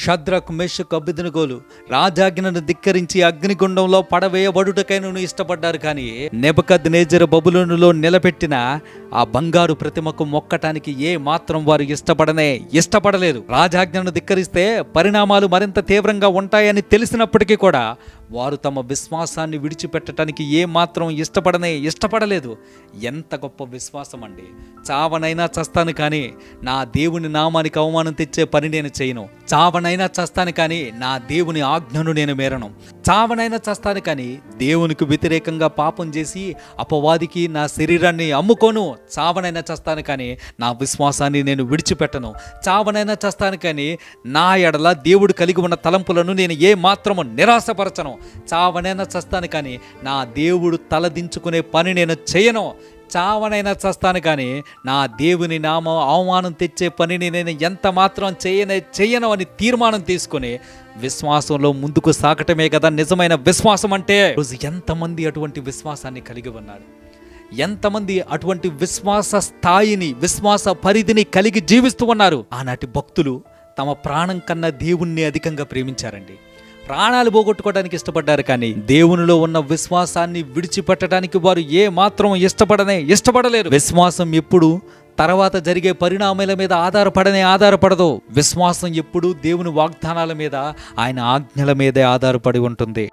Shadrach Meshach అభ్యుదనగోలు రాజాజ్ఞను ధిక్కరించి అగ్నిగుండంలో పడవేయబడుటకైనను ఇష్టపడ్డారు కానీ నెబకద్ నేజర్ బబులోనులో నిలబెట్టిన ఆ బంగారు ప్రతిమకు మొక్కటానికి ఏ మాత్రం వారు ఇష్టపడనే ఇష్టపడలేదు రాజాజ్ఞను ధిక్కరిస్తే పరిణామాలు మరింత తీవ్రంగా ఉంటాయని తెలిసినప్పటికీ కూడా వారు తమ విశ్వాసాన్ని విడిచిపెట్టడానికి ఏ మాత్రం ఇష్టపడనే ఇష్టపడలేదు. ఎంత గొప్ప విశ్వాసం అండి చావనైనా చస్తాను కానీ నా దేవుని నామానికి అవమానం తెచ్చే పని నేను చేయను. చావనైనా చస్తాను కానీ నా దేవుని ఆజ్ఞను నేను మేరను. చావనైనా చస్తాను కానీ దేవునికి వ్యతిరేకంగా పాపం చేసి అపవాదికి నా శరీరాన్ని అమ్ముకోను. చావనైనా చస్తాను కానీ నా విశ్వాసాన్ని నేను విడిచిపెట్టను. చావనైనా చస్తాను కానీ నా ఎడల దేవుడు కలిగి ఉన్న తలంపులను నేను ఏ మాత్రము నిరాశపరచను. చావనైనా చస్తాను కానీ నా దేవుడు తలదించుకునే పని నేను చేయను. చావనైనా చస్తాను కానీ నా దేవుని నామం అవమానం తెచ్చే పనిని నేను ఎంత మాత్రం చేయనే చేయను అని తీర్మానం తీసుకొని విశ్వాసంలో ముందుకు సాగటమే కదా నిజమైన విశ్వాసం అంటే. రోజు ఎంతమంది అటువంటి విశ్వాసాన్ని కలిగి ఉన్నారు? ఎంతమంది అటువంటి విశ్వాస స్థాయిని విశ్వాస పరిధిని కలిగి జీవిస్తూ ఉన్నారు? ఆనాటి భక్తులు తమ ప్రాణం కన్నా దేవుణ్ణి అధికంగా ప్రేమించారండి. ప్రాణాలు పోగొట్టుకోవడానికి ఇష్టపడ్డారు కానీ దేవునిలో ఉన్న విశ్వాసాన్ని విడిచిపెట్టడానికి వారు ఏ మాత్రం ఇష్టపడనే ఇష్టపడలేరు. విశ్వాసం ఎప్పుడు తర్వాత జరిగే పరిణామాల మీద ఆధారపడనే ఆధారపడదు. విశ్వాసం ఎప్పుడు దేవుని వాగ్దానాల మీద ఆయన ఆజ్ఞల మీదే ఆధారపడి ఉంటుంది.